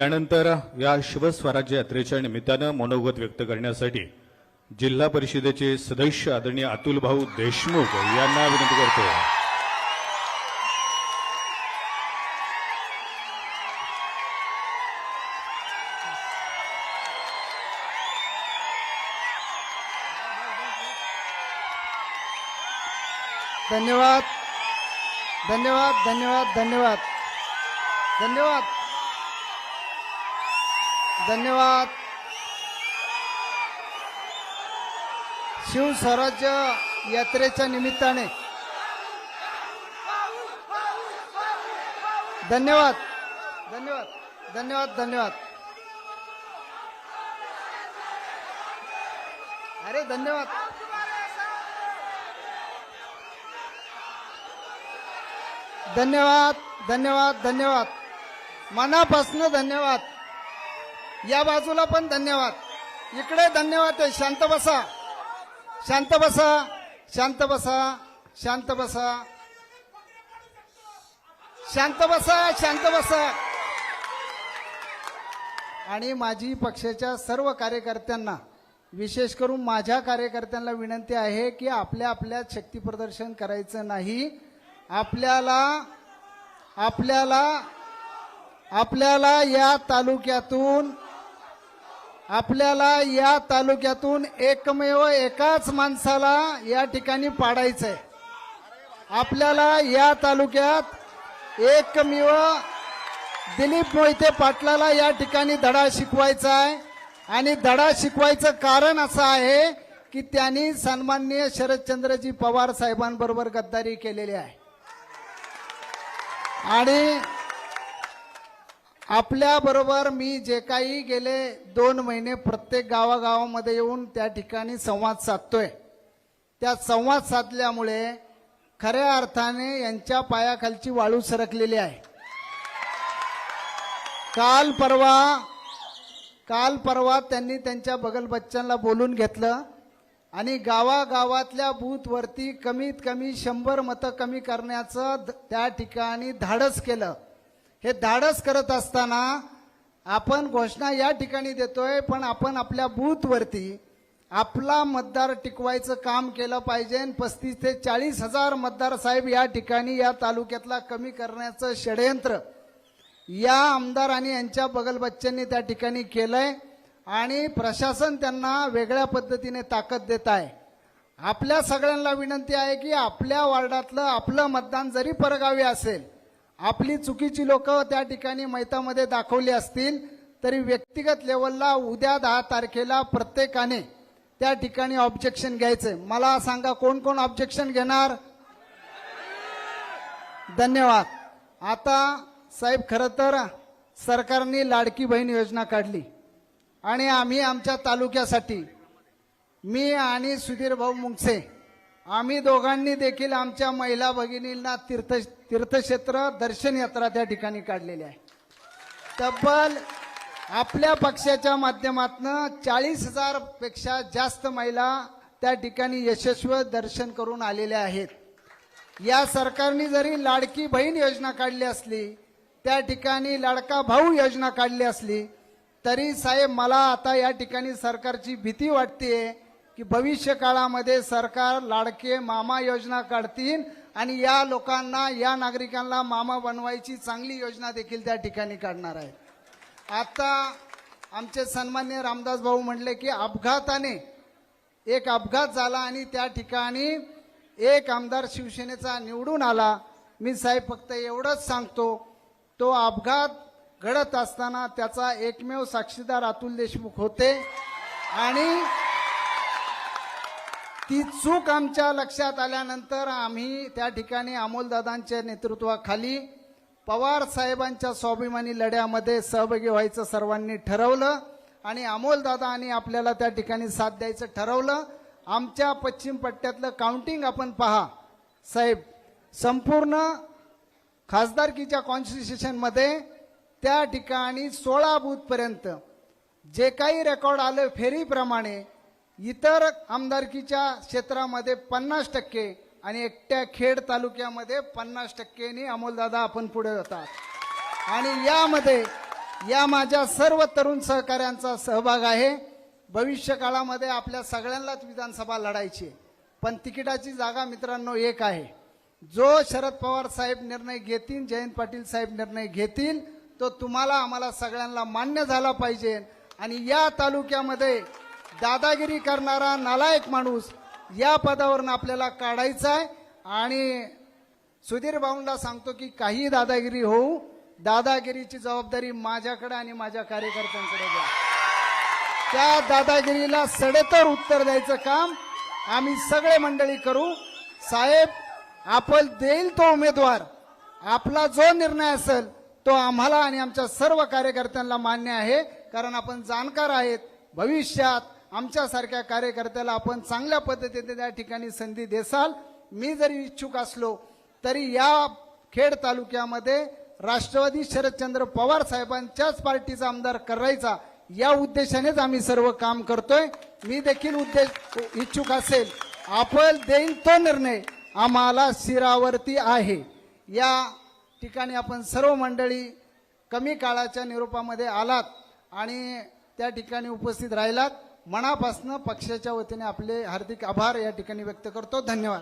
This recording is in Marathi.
यानंतर या शिवस्वराज्य यात्रेच्या निमित्तानं मनोगत व्यक्त करण्यासाठी जिल्हा परिषदेचे सदस्य आदरणीय अतुल भाऊ देशमुख यांना विनंती करतो. धन्यवाद. धन्यवाद धन्यवाद धन्यवाद. धन्यवाद. धन्यवाद. शिवस्वराज्य यात्रेच्या निमित्ताने. धन्यवाद. धन्यवाद. धन्यवाद धन्यवाद. अरे धन्यवाद. धन्यवाद धन्यवाद धन्यवाद. मनापासून धन्यवाद. या बाजूला पण धन्यवाद. इकडे धन्यवाद आहे. शांत बसा. शांत बसा. शांत बसा. शांत बसा. शांत बसा. शांत बसा. आणि माझी पक्षाच्या सर्व कार्यकर्त्यांना विशेष करून माझ्या कार्यकर्त्यांना विनंती आहे की आपल्या आपल्या शक्ती प्रदर्शन करायचं नाही. आपल्याला आपल्याला आपल्याला या तालुक्यातून आपल्याला या तालुक्यातून एकमेव एकाच माणसाला या ठिकाणी पाडायचंय. आपल्याला या तालुक्यात एकमेव दिलीप मोहिते पाटलाला या ठिकाणी धडा शिकवायचा आहे आणि धडा शिकवायचं कारण असं आहे की त्यांनी सन्माननीय शरदचंद्रजी पवार साहेबांबरोबर गद्दारी केलेली आहे. आणि आपल्या बरोबर मी जे काही गेले दोन महिने प्रत्येक गावागावामध्ये येऊन त्या ठिकाणी संवाद साधतोय. त्या संवाद साधल्यामुळे खऱ्या अर्थाने यांच्या पायाखालची वाळू सरकलेली आहे. काल परवा काल परवा त्यांनी त्यांच्या बगल बच्चांना बोलून घेतलं आणि गावागावातल्या बूथवरती कमीत कमी शंभर मतं कमी करण्याचं त्या ठिकाणी धाडस केलं. हे धाडस करत असताना आपण घोषणा या ठिकाणी देतोय पण आपण आपल्या बूथवरती आपला मतदार टिकवायचं काम केलं पाहिजे पस्तीस ते चाळीस हजार मतदार साहेब या ठिकाणी या तालुक्यातला कमी करण्याचं षडयंत्र या आमदार आणि यांच्या बगल बच्चांनी त्या ठिकाणी केलंय आणि प्रशासन त्यांना वेगळ्या पद्धतीने ताकद देत आहे. आपल्या सगळ्यांना विनंती आहे की आपल्या वार्डातलं आपलं मतदान जरी परगावी असेल आपली चुकीची लोक त्या ठिकाणी मैतामध्ये दाखवली असतील तरी व्यक्तिगत लेवलला उद्या दहा तारखेला प्रत्येकाने त्या ठिकाणी ऑब्जेक्शन घ्यायचंय मला सांगा कोण कोण ऑब्जेक्शन घेणार? धन्यवाद. आता साहेब खरं तर सरकारने लाडकी बहीण योजना काढली. आणि आम्ही आमच्या तालुक्यासाठी मी आणि सुधीर भाऊ मुंगसे आम्ही दोघांनी देखील आमच्या महिला भगिनींना तीर्थ तीर्थक्षेत्र दर्शन यात्रा त्या ठिकाणी काढलेली आहे. तब्बल आपल्या पक्षाच्या माध्यमातून चाळीस हजारपेक्षा जास्त महिला त्या ठिकाणी यशस्वी दर्शन करून आलेल्या आहेत. या सरकारने जरी लाडकी बहीण योजना काढली असली त्या ठिकाणी लाडका भाऊ योजना काढली असली तरी साहेब मला आता या ठिकाणी सरकारची भीती वाटते की भविष्य काळामध्ये सरकार लाडके मामा योजना काढतील आणि या लोकांना या नागरिकांना मामा बनवायची चांगली योजना देखील त्या ठिकाणी काढणार आहे. आता आमचे सन्मान्य रामदास भाऊ म्हणले की अपघाताने एक अपघात झाला आणि त्या ठिकाणी एक आमदार शिवसेनेचा निवडून आला. मी साहेब फक्त एवढंच सांगतो तो अपघात घडत असताना त्याचा एकमेव साक्षीदार अतुल देशमुख होते आणि ती चूक आमच्या लक्षात आल्यानंतर आम्ही त्या ठिकाणी अमोलदादांच्या नेतृत्वाखाली पवार साहेबांच्या स्वाभिमानी लढ्यामध्ये सहभागी व्हायचं सर्वांनी ठरवलं आणि अमोलदादा आणि आपल्याला त्या ठिकाणी साथ द्यायचं ठरवलं. आमच्या पश्चिम पट्ट्यातलं काउंटिंग आपण पहा. साहेब संपूर्ण खासदारकीच्या कॉन्स्टिट्युशनमध्ये त्या ठिकाणी सोळा बूथपर्यंत जे काही रेकॉर्ड आलं फेरीप्रमाणे इतर आमदारकीच्या क्षेत्रामध्ये पन्नास टक्के आणि एकट्या खेड तालुक्यामध्ये पन्नास टक्केनी अमोलदादा आपण पुढे जातात. आणि यामध्ये या माझ्या सर्व तरुण सहकाऱ्यांचा सहभाग आहे. भविष्य काळामध्ये आपल्या सगळ्यांनाच विधानसभा लढायची पण तिकिटाची जागा मित्रांनो एक आहे. जो शरद पवार साहेब निर्णय घेतील जयंत पाटील साहेब निर्णय घेतील तो तुम्हाला आम्हाला सगळ्यांना मान्य झाला पाहिजे. आणि या तालुक्यामध्ये दादागिरी करणारा नालायक माणूस या पदावरून आपल्याला काढायचा आहे. आणि सुधीर भाऊंना सांगतो की काही दादागिरी होऊ दादागिरीची जबाबदारी माझ्याकडे आणि माझ्या कार्यकर्त्यांकडे द्या त्या दादागिरीला सडेतर उत्तर द्यायचं काम आम्ही सगळे मंडळी करू. साहेब आपण देईल तो उमेदवार. आपला जो निर्णय असेल तो आम्हाला आणि आमच्या सर्व कार्यकर्त्यांना मान्य आहे कारण आपण जाणकार आहेत. भविष्यात आमच्यासारख्या कार्यकर्त्याला आपण चांगल्या पद्धतीने त्या ठिकाणी संधी देसाल. मी जरी इच्छुक असलो तरी या खेड तालुक्यामध्ये राष्ट्रवादी शरदचंद्र पवार साहेबांच्याच पार्टीचा आमदार करायचा या उद्देशानेच आम्ही सर्व काम करतोय. मी देखील उद्देश इच्छुक असेल. आपण देईल तो निर्णय आम्हाला शिरावरती आहे. या ठिकाणी आपण सर्व मंडळी कमी काळाच्या निरोपामध्ये आलात आणि त्या ठिकाणी उपस्थित राहिलात. मनापासनं पक्षाच्या वतीने आपले हार्दिक आभार या ठिकाणी व्यक्त करतो. धन्यवाद.